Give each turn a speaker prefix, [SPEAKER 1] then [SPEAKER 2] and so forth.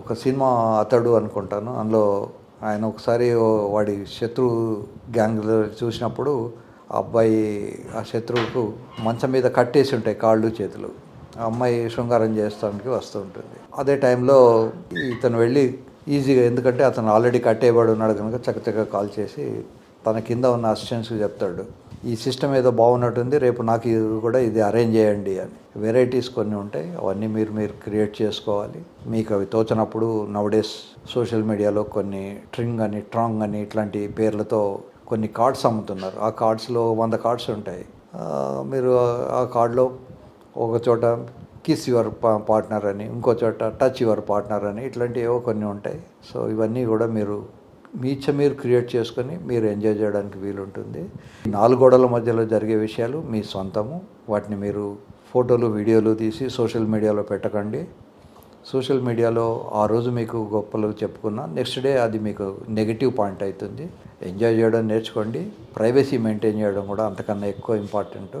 [SPEAKER 1] ఒక సినిమా అతడు అనుకుంటాను. అందులో ఆయన ఒకసారి వాడి శత్రువు గ్యాంగ్ చూసినప్పుడు ఆ అబ్బాయి ఆ శత్రువుకు మంచం మీద కట్టేసి ఉంటాయి కాళ్ళు చేతులు. ఆ అమ్మాయి శృంగారం చేస్తానికి వస్తూ ఉంటుంది. అదే టైంలో ఇతను వెళ్ళి ఈజీగా ఎందుకంటే అతను ఆల్రెడీ కట్టేయబడి ఉన్నాడు కనుక చక్కచక్క కాల్ చేసి తన కింద ఉన్న అసిస్టెంట్స్కి చెప్తాడు. ఈ సిస్టమ్ ఏదో బాగున్నట్టుంది రేపు నాకు ఇది కూడా ఇది అరేంజ్ చేయండి అని. వెరైటీస్ కొన్ని ఉంటాయి అవన్నీ మీరు మీరు క్రియేట్ చేసుకోవాలి. మీకు అవి తోచినప్పుడు నవడేస్ సోషల్ మీడియాలో కొన్ని ట్రింగ్ అని ట్రాంగ్ అని ఇట్లాంటి పేర్లతో కొన్ని కార్డ్స్ అమ్ముతున్నారు. ఆ కార్డ్స్లో వంద కార్డ్స్ ఉంటాయి. మీరు ఆ- ఆ కార్డులో ఒక చోట కిస్ యువర్ పార్ట్నర్ అని ఇంకో చోట టచ్ యువర్ పార్ట్నర్ అని ఇట్లాంటివి ఏవో కొన్ని ఉంటాయి. సో ఇవన్నీ కూడా మీరు మీచ మీరు క్రియేట్ చేసుకొని మీరు ఎంజాయ్ చేయడానికి వీలుంటుంది. నాలుగోడల నాలుగు గోడల మధ్యలో జరిగే విషయాలు మీ సొంతము. వాటిని మీరు ఫోటోలు వీడియోలు తీసి సోషల్ మీడియాలో పెట్టకండి. సోషల్ మీడియాలో ఆ రోజు మీకు గొప్పలు చెప్పుకున్నా నెక్స్ట్ డే అది మీకు నెగిటివ్ పాయింట్ అవుతుంది. ఎంజాయ్ చేయడం నేర్చుకోండి. ప్రైవసీ మెయింటైన్ చేయడం కూడా అంతకన్నా ఎక్కువ ఇంపార్టెంట్